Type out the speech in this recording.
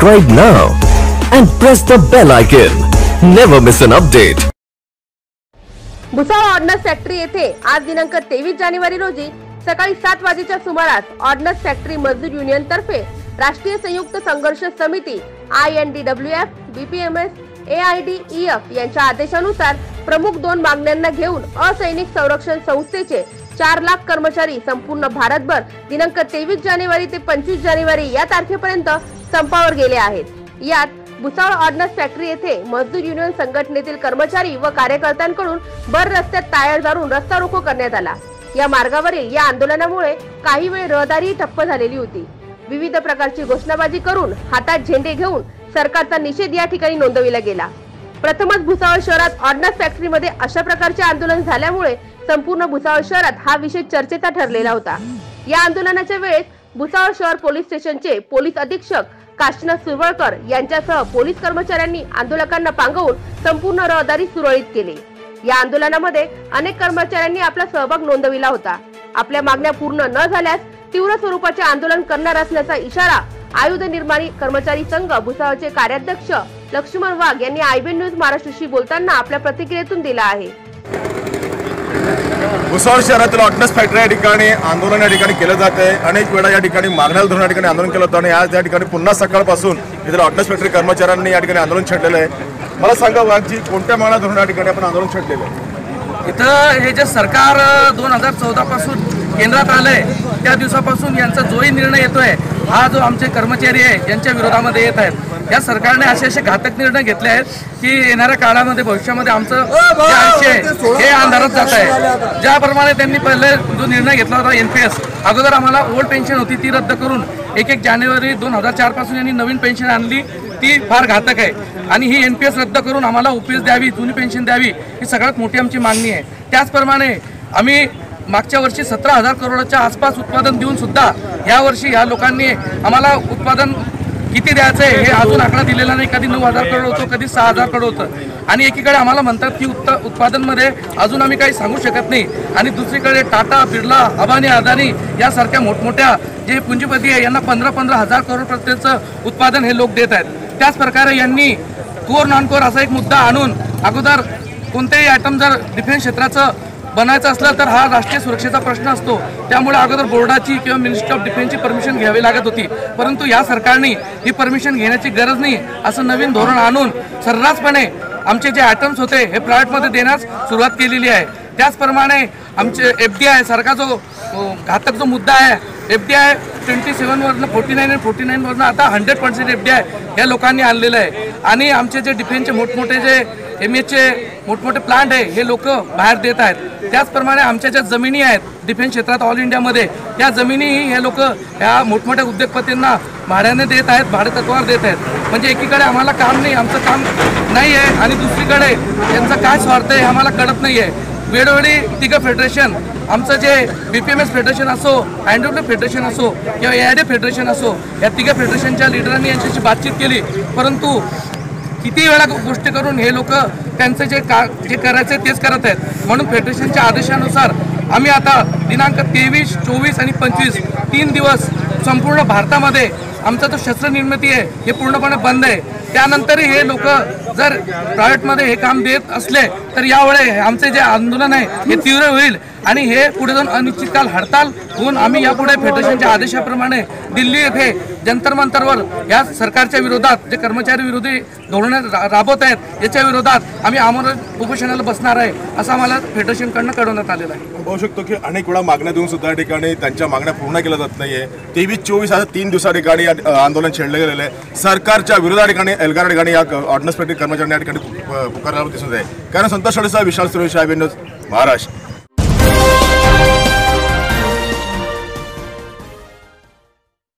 Subscribe now and press the bell icon. Never miss an update. Bhusawal ordnance factory येथे आज दिनांक तेवीस जानेवारी रोजी सकाळी सात वाजेच्या सुमारास ऑर्डनन्स फॅक्टरी मजदूर युनियन तर्फे राष्ट्रीय संयुक्त संघर्ष समिती I N D W F BPMS A I D E F यांच्या आदेशानुसार प्रमुख दोन मागण्यांना घेऊन असैनिक संरक्षण संस्थेचे चार लाख कर्मचारी संपूर्ण भारतभर दिनांक तेवीस जानेवारी ते पंचवीस जानेवारी या तारखेपर्यंत संपावर गेले आहेत. यात भुसावळ ऑर्डनन्स फॅक्टरी येथे मजदूर युनियन संघटनेतील कर्मचारी व कार्यकर्त्यांकडून भर रस्त्यात टायर जाळून रस्ता रोको करण्यात आला. या मार्गावरील या आंदोलनामुळे काही वेळ रहदारी ठप्प झालेली होती. विविध प्रकारची घोषणाबाजी करून हातात झेंडे घेऊन सरकारचा निषेध या ठिकाणी नोंदविला गेला. प्रथमच भुसावळ शहरात ऑर्डनन्स फॅक्टरीमध्ये अशा प्रकारचे आंदोलन झाल्यामुळे संपूर्ण भुसावळ शहरात हा विषय चर्चेचा ठरलेला होता. या आंदोलनाच्या वेळेस भुसावळ शहर पोलीस स्टेशनचे पोलीस अधीक्षक काशनाथ सुरवळकर यांच्यासह पोलीस कर्मचाऱ्यांनी आंदोलकांना पांगवून संपूर्ण रहदारी सुरळीत केली. या आंदोलनामध्ये अनेक कर्मचाऱ्यांनी आपला सहभाग नोंदविला होता. आपल्या मागण्या पूर्ण न झाल्यास तीव्र स्वरूपाचे आंदोलन करणार असल्याचा इशारा आयुध निर्माणी कर्मचारी संघ भुसावळचे कार्याध्यक्ष लक्ष्मण वाघ यांनी आयबीएन न्यूज महाराष्ट्रशी बोलताना आपल्या प्रतिक्रियेतून दिला आहे. भुसावळ शहरातील ऑटनस फॅक्टरी या ठिकाणी आंदोलन या ठिकाणी केलं जात आहे. अनेक वेळा या ठिकाणी मागण्याला धरून या ठिकाणी आंदोलन केलं होतं आणि आज या ठिकाणी पुन्हा सकाळपासून इथल्या ऑटनस फॅक्टरी कर्मचाऱ्यांनी या ठिकाणी आंदोलन छेडलेलं आहे. मला सांगा वाघजी कोणत्या मागण्या धरून या ठिकाणी आपण आंदोलन छेडलेलं आहे? इथं हे जे सरकार दोन हजार चौदा पासून केंद्रात आलंय त्या दिवसापासून यांचा जोही निर्णय येतोय. हा जो आमचे कर्मचारी आहे यांच्या विरोधामध्ये येत आहेत. या सरकारने असे असे घातक निर्णय घेतले आहेत की येणाऱ्या काळामध्ये भविष्यामध्ये आमचं जे आयुष्य आहे हे अंधारात जात आहे. ज्याप्रमाणे त्यांनी पहिले जो निर्णय घेतला होता एन पी एस अगोदर आम्हाला ओल्ड पेन्शन होती ती रद्द करून एक एक जानेवारी दोन हजार चारपासून यांनी नवीन पेन्शन आणली ती फार घातक आहे. आणि ही एन पी एस रद्द करून आम्हाला ओपीएस द्यावी जुनी पेन्शन द्यावी ही सगळ्यात मोठी आमची मागणी आहे. त्याचप्रमाणे आम्ही मागच्या वर्षी सतरा हजार करोडच्या आसपास उत्पादन देऊन सुद्धा या वर्षी या लोकांनी आम्हाला उत्पादन किती द्यायचं आहे हे अजून आकडा दिलेला नाही. कधी नऊ हजार करोड होतो कधी सहा हजार करोड होतं. आणि एकीकडे आम्हाला म्हणतात की उत्त उत्पादनमध्ये अजून आम्ही काही सांगू शकत नाही. आणि दुसरीकडे टाटा बिर्ला अबानी अदानी यासारख्या मोठमोठ्या जे पुंजीपती आहे यांना पंधरा पंधरा हजार करोड प्रत्येकचं उत्पादन हे लोक देत आहेत. त्याच प्रकारे यांनी कोर नॉन कोर असा एक मुद्दा आणून अगोदर कोणतेही आयटम जर डिफेन्स क्षेत्राचं बनायचं असलं तर हा राष्ट्रीय सुरक्षेचा प्रश्न असतो. त्यामुळे अगोदर बोर्डाची किंवा मिनिस्ट्री ऑफ डिफेन्सची परमिशन घ्यावी लागत होती. परंतु या सरकारने ही परमिशन घेण्याची गरज नाही असं नवीन धोरण आणून सर्रासपणे आमचे जे आयटम्स होते हे प्रायव्हेटमध्ये देण्यास सुरुवात केलेली आहे. त्याचप्रमाणे आमचे एफ डी आय सारखा जो घातक जो मुद्दा आहे एफ डी आय ट्वेंटी सेवनवरनं फोर्टी नाईन आणि फोर्टी नाईनवरनं आता hundred percent F D I या लोकांनी आणलेलं आहे. आणि आमचे जे डिफेन्सचे मोठमोठे जे एम एचचे मोठमोठे प्लांट आहे हे लोक बाहेर देत आहेत. त्याचप्रमाणे आमच्या ज्या जमिनी आहेत डिफेन्स क्षेत्रात ऑल इंडियामध्ये त्या जमिनीही हे लोक ह्या मोठमोठ्या उद्योगपतींना भाड्याने देत आहेत भाडेतत्वावर देत आहेत. म्हणजे एकीकडे आम्हाला काम नाही आमचं काम नाही आहे आणि दुसरीकडे यांचा काय स्वार्थ आहे हे आम्हाला कळत नाही आहे वेळोवेळी तिघं फेडरेशन आमचं जे B P M S federation असो अँडब्ल्यू फेडरेशन असो किंवा ए आय डी फेडरेशन असो या तिघं फेडरेशनच्या लिडरांनी यांच्याशी बातचीत केली. परंतु किती वेळा गोष्टी करून हे लोक त्यांचं जे का जे करायचं आहे तेच करत आहेत. म्हणून फेडरेशनच्या आदेशानुसार आम्ही आता दिनांक तेवीस चोवीस आणि पंचवीस तीन दिवस संपूर्ण भारतामध्ये आमचा जो शस्त्र निर्मिती आहे हे पूर्णपणे बंद आहे. त्यानंतरही हे लोक जर प्रायव्हेटमध्ये हे काम देत असले तर यावेळे आमचे जे आंदोलन आहे हे तीव्र होईल. आणि हे पुढे जाऊन अनिश्चितकाल हडताल होऊन आम्ही यापुढे फेडरेशनच्या आदेशाप्रमाणे दिल्ली येथे जंतर मंतरवर या सरकारच्या विरोधात जे कर्मचारी विरोधी धोरण राबवत आहेत याच्या विरोधात आम्ही आम्हाला उपोषणाला बसणार आहे असं आम्हाला फेडरेशनकडनं कळवण्यात आलेलं आहे. पाहू शकतो की अनेक वेळा मागण्या देऊन सुद्धा ठिकाणी त्यांच्या मागण्या पूर्ण केल्या जात नाहीये. तेवीस चोवीस आता तीन दिवसा ठिकाणी आंदोलन छेडलं गेलेलं आहे. सरकारच्या विरोधा ठिकाणी एल्गार ठिकाणी या ऑर्डनन्स पेटी कर्मचाऱ्यांनी या ठिकाणी पुकारल्यावर दिसत आहे. कारण संतोष शाळेचा विशाल सुरेश साहेब महाराष्ट्र.